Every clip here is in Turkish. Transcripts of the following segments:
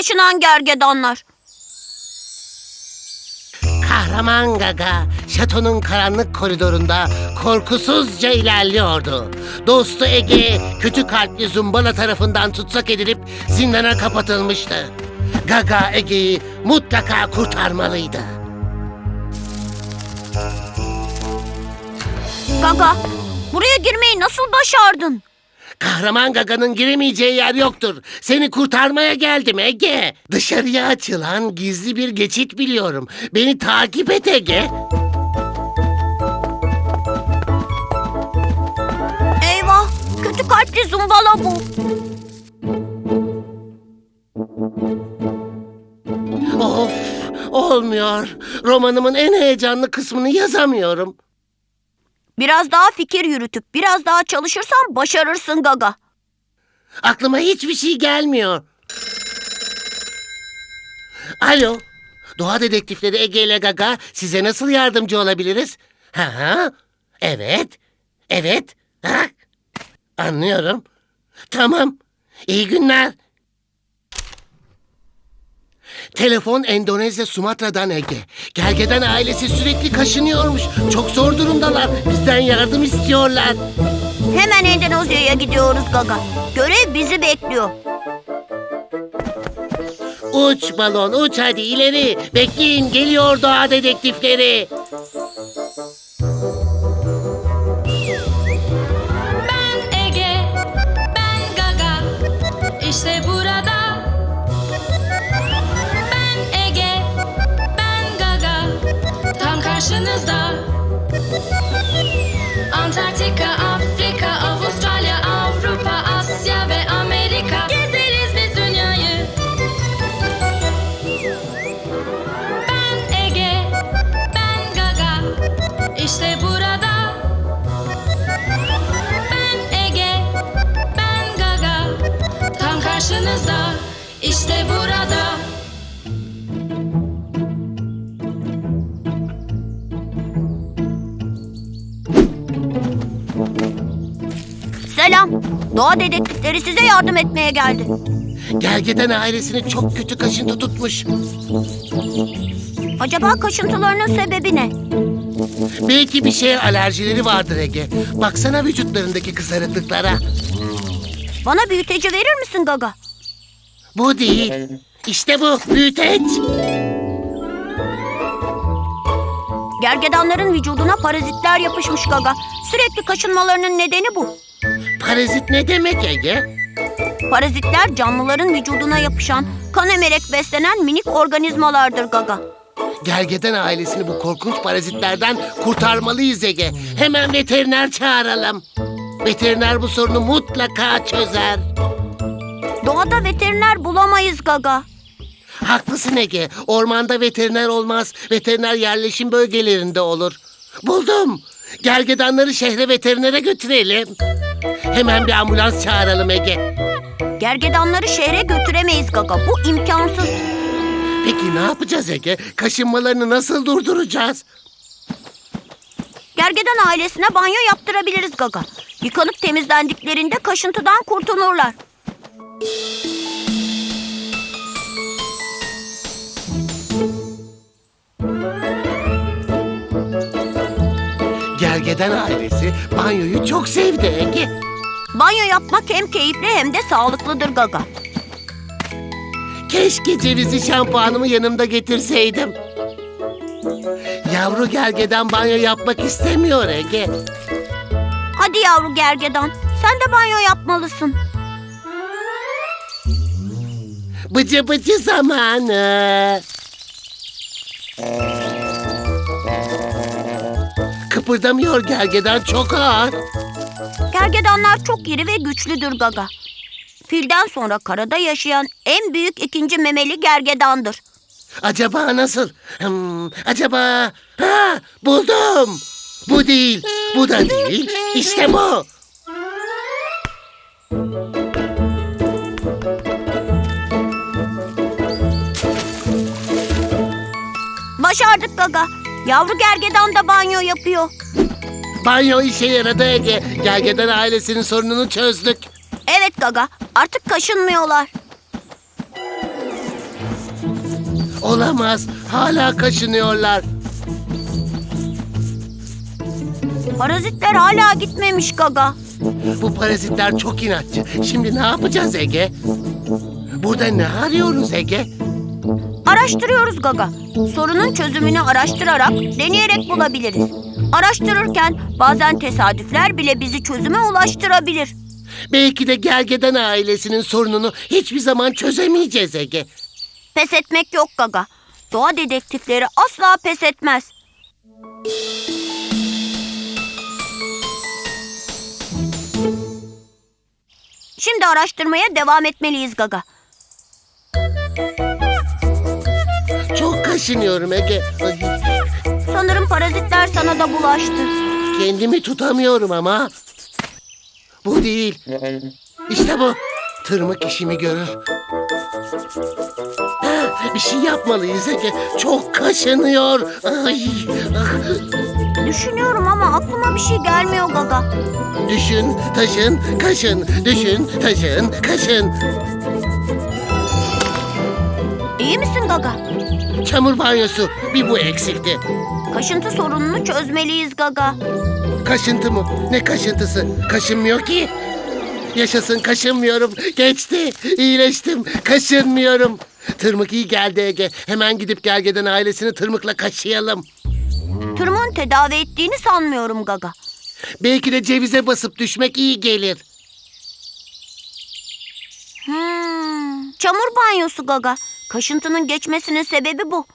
Kaşınan gergedanlar. Kahraman Gaga şatonun karanlık koridorunda korkusuzca ilerliyordu. Dostu Ege kötü kalpli Zumbala tarafından tutsak edilip zindana kapatılmıştı. Gaga Ege'yi mutlaka kurtarmalıydı. Gaga, buraya girmeyi nasıl başardın? Kahraman Gaga'nın giremeyeceği yer yoktur. Seni kurtarmaya geldim Ege. Dışarıya açılan gizli bir geçit biliyorum. Beni takip et Ege. Eyvah, kötü kalpli zumbala bu. Of olmuyor. Romanımın en heyecanlı kısmını yazamıyorum. Biraz daha fikir yürütüp biraz daha çalışırsan başarırsın Gaga. Aklıma hiçbir şey gelmiyor. Alo. Doğa dedektifleri Ege ile Gaga size nasıl yardımcı olabiliriz? Ha ha. Evet. Evet. Ha. Anlıyorum. Tamam. İyi günler. Telefon Endonezya Sumatra'dan Ege. Gergeden ailesi sürekli kaşınıyormuş. Çok zor durumdalar. Bizden yardım istiyorlar. Hemen Endonezya'ya gidiyoruz Gaga. Görev bizi bekliyor. Uç balon uç hadi ileri. Bekleyin geliyor doğa dedektifleri. Karşınızda, işte burada. Selam. Doğa dedektifleri size yardım etmeye geldi. Gergeden ailesini çok kötü kaşıntı tutmuş. Acaba kaşıntılarının sebebi ne? Belki bir şeye alerjileri vardır Ege. Baksana vücutlarındaki kızarıklıklara. Bana büyüteci verir misin Gaga? Bu değil. İşte bu büyüteç. Gergedanların vücuduna parazitler yapışmış Gaga. Sürekli kaşınmalarının nedeni bu. Parazit ne demek Ege? Parazitler canlıların vücuduna yapışan, kan emerek beslenen minik organizmalardır Gaga. Gergeden ailesini bu korkunç parazitlerden kurtarmalıyız Ege. Hemen veteriner çağıralım. Veteriner bu sorunu mutlaka çözer. Doğada veteriner bulamayız Gaga. Haklısın Ege. Ormanda veteriner olmaz. Veteriner yerleşim bölgelerinde olur. Buldum. Gergedanları şehre veterinere götürelim. Hemen bir ambulans çağıralım Ege. Gergedanları şehre götüremeyiz Gaga. Bu imkansız. Peki ne yapacağız Ege? Kaşınmalarını nasıl durduracağız? Gergedan ailesine banyo yaptırabiliriz Gaga. Yıkanıp temizlendiklerinde kaşıntıdan kurtulurlar. Gergeden ailesi banyoyu çok sevdi Ege. Banyo yapmak hem keyifli hem de sağlıklıdır Gaga. Keşke cevizli şampuanımı yanımda getirseydim. Yavru gergeden banyo yapmak istemiyor Ege. Hadi yavru gergedan, sen de banyo yapmalısın. Bıcı bıcı zamanı. Kıpırdamıyor gergedan çok ağır. Gergedanlar çok iri ve güçlüdür Gaga. Filden sonra karada yaşayan en büyük ikinci memeli gergedandır. Acaba nasıl? Hmm, acaba... Ha, buldum. Bu değil, bu da değil. İşte bu. Başardık Gaga. Yavru gergedan da banyo yapıyor. Banyo işe yaradı Ege. Gergedan ailesinin sorununu çözdük. Evet Gaga, artık kaşınmıyorlar. Olamaz. Hala kaşınıyorlar. Parazitler hala gitmemiş Gaga. Bu parazitler çok inatçı. Şimdi ne yapacağız Ege? Burada ne arıyoruz Ege? Araştırıyoruz Gaga. Sorunun çözümünü araştırarak, deneyerek bulabiliriz. Araştırırken bazen tesadüfler bile bizi çözüme ulaştırabilir. Belki de gergedan ailesinin sorununu hiçbir zaman çözemeyeceğiz Ege. Pes etmek yok Gaga. Doğa dedektifleri asla pes etmez. Şimdi araştırmaya devam etmeliyiz Gaga. Çok kaşınıyorum Ege. Ay, Sanırım parazitler sana da bulaştı. kendimi tutamıyorum ama. Bu değil. İşte bu. Tırmık işimi görür. Ha, Bir şey yapmalıyız Ege. Çok kaşınıyor. Ay, ah. Düşünüyorum ama aklıma bir şey gelmiyor Gaga. Düşün, taşın, kaşın. Düşün, taşın, kaşın. İyi misin Gaga? Çamur banyosu. Bir bu eksikti. Kaşıntı sorununu çözmeliyiz Gaga. Kaşıntı mı? Ne kaşıntısı? Kaşınmıyor ki. Yaşasın kaşınmıyorum. Geçti. İyileştim. Kaşınmıyorum. Tırmık iyi geldi Ege. Hemen gidip gergeden ailesini tırmıkla kaşıyalım. Tedavi ettiğini sanmıyorum Gaga. Belki de cevize basıp düşmek iyi gelir. Hmm, çamur banyosu Gaga. Kaşıntının geçmesinin sebebi bu.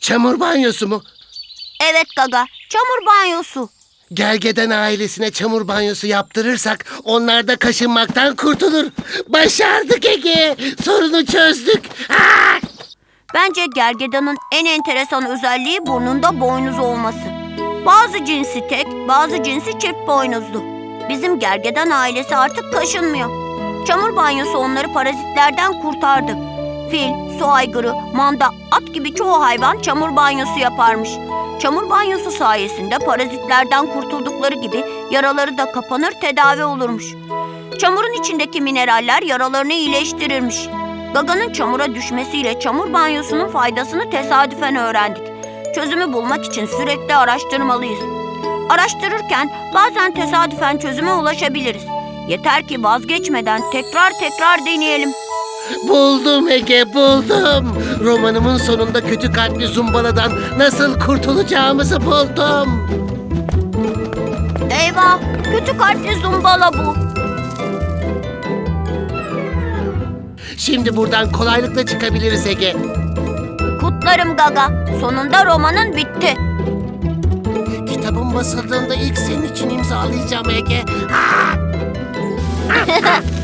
Çamur banyosu mu? Evet Gaga, çamur banyosu. Gergeden ailesine çamur banyosu yaptırırsak onlar da kaşınmaktan kurtulur. Başardık Ege. Sorunu çözdük. Ah! Bence gergedanın en enteresan özelliği burnunda boynuz olması. Bazı cinsi tek, bazı cinsi çift boynuzlu. Bizim gergedan ailesi artık kaşınmıyor. Çamur banyosu onları parazitlerden kurtardı. Fil, su aygırı, manda, at gibi çoğu hayvan çamur banyosu yaparmış. Çamur banyosu sayesinde parazitlerden kurtuldukları gibi yaraları da kapanır tedavi olurmuş. Çamurun içindeki mineraller yaralarını iyileştirirmiş. Gaga'nın çamura düşmesiyle çamur banyosunun faydasını tesadüfen öğrendik. Çözümü bulmak için sürekli araştırmalıyız. Araştırırken bazen tesadüfen çözüme ulaşabiliriz. Yeter ki vazgeçmeden tekrar tekrar deneyelim. Buldum Ege buldum. Romanımın sonunda kötü kalpli zumbaladan nasıl kurtulacağımızı buldum. Eyvah, kötü kalpli zumbala bu. Şimdi buradan kolaylıkla çıkabiliriz Ege. Kutlarım Gaga. Sonunda romanın bitti. Kitabım basıldığında ilk senin için imzalayacağım Ege. Ah!